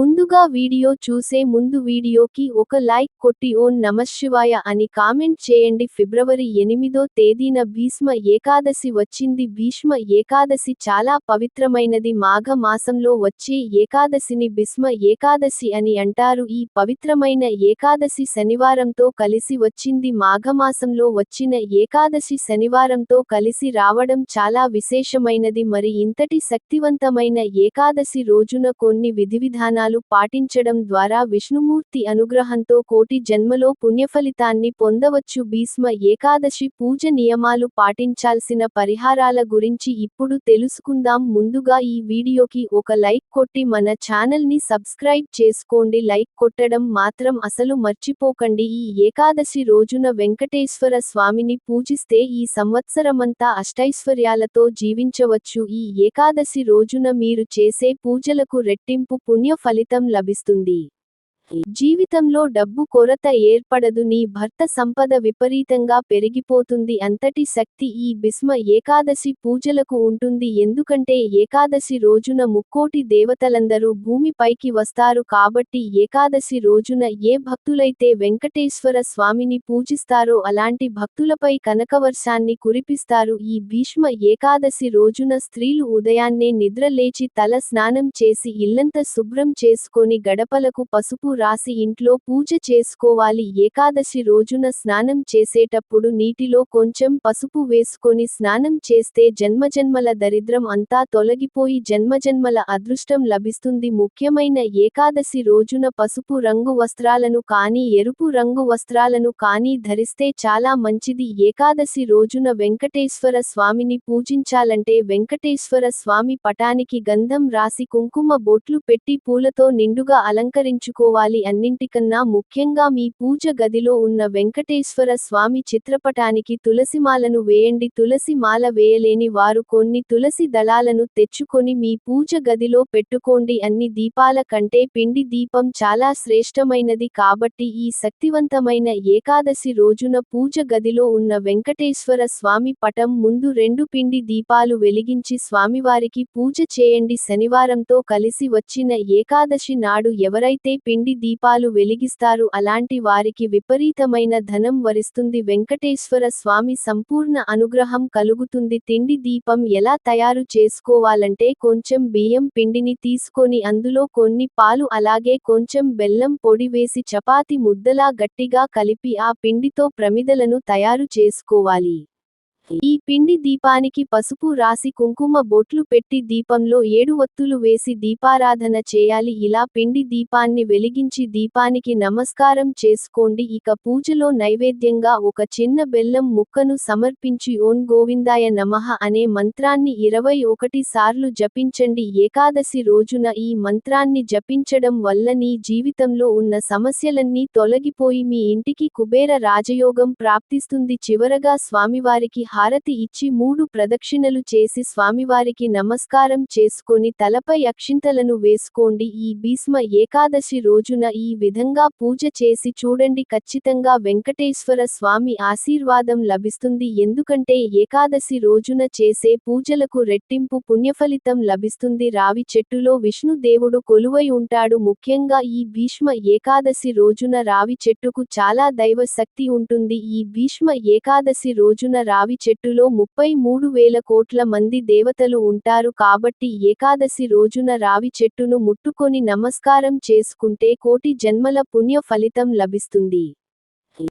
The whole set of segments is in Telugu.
ముందుగా వీడియో చూసే ముందు వీడియోకి ఒక లైక్ కొట్టి ఓం నమశివాయ అని కామెంట్ చేయండి. ఫిబ్రవరి ఎనిమిదో తేదీన భీష్మ ఏకాదశి వచ్చింది. భీష్మ ఏకాదశి చాలా పవిత్రమైనది. మాఘ మాసంలో వచ్చే ఏకాదశిని భీష్మ ఏకాదశి అని అంటారు. ఈ పవిత్రమైన ఏకాదశి శనివారంతో కలిసి వచ్చింది. మాఘమాసంలో వచ్చిన ఏకాదశి శనివారంతో కలిసి రావడం చాలా విశేషమైనది. మరి ఇంతటి శక్తివంతమైన ఏకాదశి రోజున కొన్ని విధివిధానాలు పాటించడం ద్వారా విష్ణుమూర్తి అనుగ్రహంతో కోటి జన్మలో పుణ్యఫలితాన్ని పొందవచ్చు. భీష్మ ఏకాదశి పూజ నియమాలు పాటించాల్సిన పరిహారాల గురించి ఇప్పుడు తెలుసుకుందాం. ముందుగా ఈ వీడియోకి ఒక లైక్ కొట్టి మన ఛానల్ని సబ్స్క్రైబ్ చేసుకోండి. లైక్ కొట్టడం మాత్రం అసలు మర్చిపోకండి. ఈ ఏకాదశి రోజున వెంకటేశ్వర స్వామిని పూజిస్తే ఈ సంవత్సరమంతా అష్టైశ్వర్యాలతో జీవించవచ్చు. ఈ ఏకాదశి రోజున మీరు చేసే పూజలకు రెట్టింపు పుణ్య ఫలితం లభిస్తుంది. జీవితంలో డబ్బు కొరత ఏర్పడదు నీ భర్త సంపద విపరీతంగా పెరిగిపోతుంది అంతటి శక్తి ఈ భీష్మ ఏకాదశి పూజలకు ఉంటుంది. ఎందుకంటే ఏకాదశి రోజున ముక్కోటి దేవతలందరూ భూమిపైకి వస్తారు కాబట్టి ఏకాదశి రోజున ఏ భక్తులైతే వెంకటేశ్వర స్వామిని పూజిస్తారో అలాంటి భక్తులపై కనకవర్షాన్ని కురిపిస్తారు. ఈ భీష్మ ఏకాదశి రోజున స్త్రీలు ఉదయాన్నే నిద్ర లేచి తల స్నానం చేసి ఇల్లంతా శుభ్రం చేసుకొని గడపలకు పసుపు రాసి ఇంట్లో పూజ చేసుకోవాలి. ఏకాదశి రోజున స్నానం చేసేటప్పుడు నీటిలో కొంచెం పసుపు వేసుకొని స్నానం చేస్తే జన్మజన్మల దరిద్రం అంతా తొలగిపోయి జన్మజన్మల అదృష్టం లభిస్తుంది. ముఖ్యమైన ఏకాదశి రోజున పసుపు రంగు వస్త్రాలను కానీ ఎరుపు రంగు వస్త్రాలను కానీ ధరిస్తే చాలా మంచిది. ఏకాదశి రోజున వెంకటేశ్వర స్వామిని పూజించాలంటే వెంకటేశ్వర స్వామి పటానికి గంధం రాసి కుంకుమ బొట్లు పెట్టి పూలతో నిండుగా అలంకరించుకోవాలి. అన్నింటికన్నా ముఖ్యంగా మీ పూజ గదిలో ఉన్న వెంకటేశ్వర స్వామి చిత్రపటానికి తులసిమాలను వేయండి. తులసి మాల వేయలేని వారు కొన్ని తులసి దళాలను తెచ్చుకొని మీ పూజ గదిలో పెట్టుకోండి. అన్ని దీపాల కంటే పిండి దీపం చాలా శ్రేష్టమైనది కాబట్టి ఈ శక్తివంతమైన ఏకాదశి రోజున పూజ గదిలో ఉన్న వెంకటేశ్వర స్వామి పటం ముందు రెండు పిండి దీపాలు వెలిగించి స్వామివారికి పూజ చేయండి. శనివారంతో కలిసి వచ్చిన ఏకాదశి నాడు ఎవరైతే పిండి దీపాలు వెలిగిస్తారు. అలాంటి వారికి విపరీతమైన ధనం వరిస్తుంది. వెంకటేశ్వర స్వామి సంపూర్ణ అనుగ్రహం కలుగుతుంది. తిండి దీపం ఎలా తయారు చేసుకోవాలంటే కొంచెం బియ్యం పిండిని తీసుకొని అందులో కొన్ని పాలు అలాగే కొంచెం బెల్లం పొడి వేసి చపాతి ముద్దలా గట్టిగా కలిపి ఆ పిండితో ప్రమిదలను తయారు చేసుకోవాలి. ఈ పిండి దీపానికి పసుపు రాసి కుంకుమ బొట్లు పెట్టి దీపంలో ఏడు ఒత్తులు వేసి దీపారాధన చేయాలి. ఇలా పిండి దీపాన్ని వెలిగించి దీపానికి నమస్కారం చేసుకోండి. ఇక పూజలో నైవేద్యంగా ఒక చిన్న బెల్లం ముక్కను సమర్పించి ఓన్ గోవిందాయ నమః అనే మంత్రాన్ని ఇరవై ఒకటి సార్లు జపించండి. ఏకాదశి రోజున ఈ మంత్రాన్ని జపించడం వల్ల నీ జీవితంలో ఉన్న సమస్యలన్నీ తొలగిపోయి మీ ఇంటికి కుబేర రాజయోగం ప్రాప్తిస్తుంది. చివరగా స్వామివారికి హారతి ఇచ్చి మూడు ప్రదక్షిణలు చేసి స్వామివారికి నమస్కారం చేసుకొని తలపై అక్షింతలను వేసుకోండి. ఈ భీష్మ ఏకాదశి రోజున ఈ విధంగా పూజ చేసి చూడండి. ఖచ్చితంగా వెంకటేశ్వర స్వామి ఆశీర్వాదం లభిస్తుంది. ఎందుకంటే ఏకాదశి రోజున చేసే పూజలకు రెట్టింపు పుణ్యఫలితం లభిస్తుంది. రావి చెట్టులో విష్ణు దేవుడు కొలువై ఉంటాడు. ముఖ్యంగా ఈ భీష్మ ఏకాదశి రోజున రావి చెట్టుకు చాలా దైవ శక్తి ఉంటుంది. ఈ భీష్మ ఏకాదశి రోజున రావి చెట్టులో ముప్పై మూడు వేల కోట్ల మంది దేవతలు ఉంటారు కాబట్టి ఏకాదశి రోజున రావి చెట్టును ముట్టుకొని నమస్కారం చేసుకుంటే కోటి జన్మల పుణ్య ఫలితం లభిస్తుంది.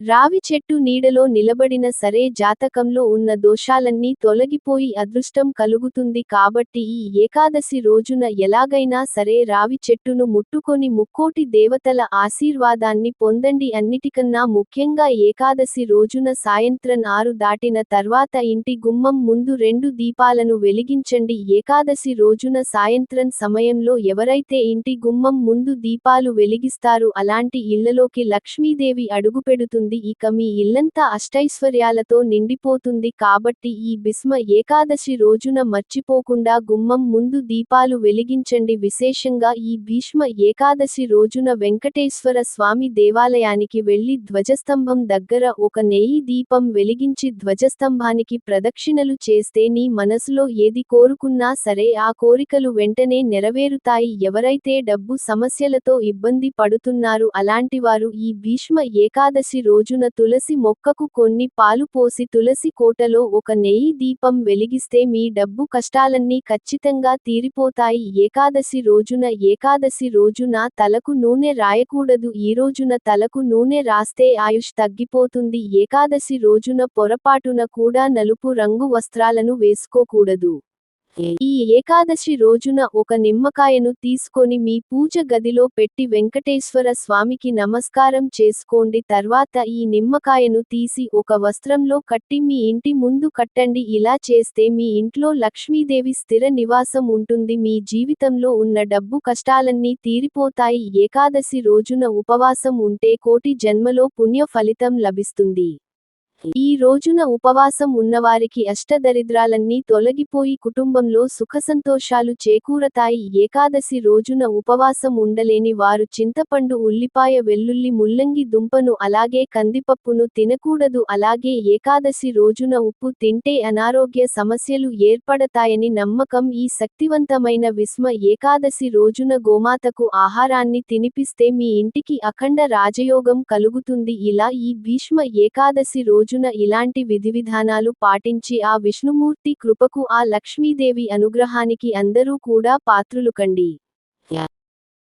రావి చెట్టు నీడలో నిలబడిన సరే జాతకంలో ఉన్న దోషాలన్నీ తొలగిపోయి అదృష్టం కలుగుతుంది కాబట్టి ఈ ఏకాదశి రోజున ఎలాగైనా సరే రావి చెట్టును ముట్టుకొని ముక్కోటి దేవతల ఆశీర్వాదాన్ని పొందండి. అన్నిటికన్నా ముఖ్యంగా ఏకాదశి రోజున సాయంత్రం ఆరు దాటిన తర్వాత ఇంటి గుమ్మం ముందు రెండు దీపాలను వెలిగించండి. ఏకాదశి రోజున సాయంత్రం సమయంలో ఎవరైతే ఇంటి గుమ్మం ముందు దీపాలు వెలిగిస్తారు అలాంటి ఇళ్ళలోకి లక్ష్మీదేవి అడుగుపెడుతుంది అవుతుంది ఇక మీ ఇల్లంతా అష్టైశ్వర్యాలతో నిండిపోతుంది కాబట్టి ఈ భీష్మ ఏకాదశి రోజున మర్చిపోకుండా గుమ్మం ముందు దీపాలు వెలిగించండి. విశేషంగా ఈ భీష్మ ఏకాదశి రోజున వెంకటేశ్వర స్వామి దేవాలయానికి వెళ్ళి ధ్వజస్తంభం దగ్గర ఒక నెయ్యి దీపం వెలిగించి ధ్వజస్తంభానికి ప్రదక్షిణలు చేస్తే నీ మనసులో ఏది కోరుకున్నా సరే ఆ కోరికలు వెంటనే నెరవేరుతాయి. ఎవరైతే డబ్బు సమస్యలతో ఇబ్బంది పడుతున్నారు అలాంటివారు ఈ భీష్మ ఏకాదశి రోజున తులసి మొక్కకు కొన్ని పాలు పోసి తులసి కోటలో ఒక నెయ్యి దీపం వెలిగిస్తే మీ డబ్బు కష్టాలన్నీ ఖచ్చితంగా తీరిపోతాయి. ఏకాదశి రోజున ఏకాదశి రోజున తలకు నూనె రాయకూడదు. ఈ రోజున తలకు నూనె రాస్తే ఆయుష్ తగ్గిపోతుంది. ఏకాదశి రోజున పొరపాటున కూడా నలుపు రంగు వస్త్రాలను వేసుకోకూడదు. ఈ ఏకాదశి రోజున ఒక నిమ్మకాయను తీసుకొని మీ పూజ గదిలో పెట్టి వెంకటేశ్వర స్వామికి నమస్కారం చేసుకోండి. తర్వాత ఈ నిమ్మకాయను తీసి ఒక వస్త్రంలో కట్టి మీ ఇంటి ముందు కట్టండి. ఇలా చేస్తే మీ ఇంట్లో లక్ష్మీదేవి స్థిర నివాసం ఉంటుంది. మీ జీవితంలో ఉన్న డబ్బు కష్టాలన్నీ తీరిపోతాయి. ఏకాదశి రోజున ఉపవాసం ఉంటే కోటి జన్మలో పుణ్య ఫలితం లభిస్తుంది. ఈ రోజున ఉపవాసం ఉన్నవారికి అష్టదరిద్రాలన్నీ తొలగిపోయి కుటుంబంలో సుఖసంతోషాలు చేకూరతాయి. ఏకాదశి రోజున ఉపవాసం ఉండలేని వారు చింతపండు ఉల్లిపాయ వెల్లుల్లి ముల్లంగి దుంపను అలాగే కందిపప్పును తినకూడదు. అలాగే ఏకాదశి రోజున ఉప్పు తింటే అనారోగ్య సమస్యలు ఏర్పడతాయని నమ్మకం. ఈ శక్తివంతమైన విస్మ ఏకాదశి రోజున గోమాతకు ఆహారాన్ని తినిపిస్తే మీ ఇంటికి అఖండ రాజయోగం కలుగుతుంది. ఇలా ఈ భీష్మ ఏకాదశి రోజు రోజున ఇలాంటి విధివిధానాలు పాటించి ఆ విష్ణుమూర్తి కృపకు ఆ లక్ష్మీదేవి అనుగ్రహానికి అందరూ కూడా పాత్రులుకండి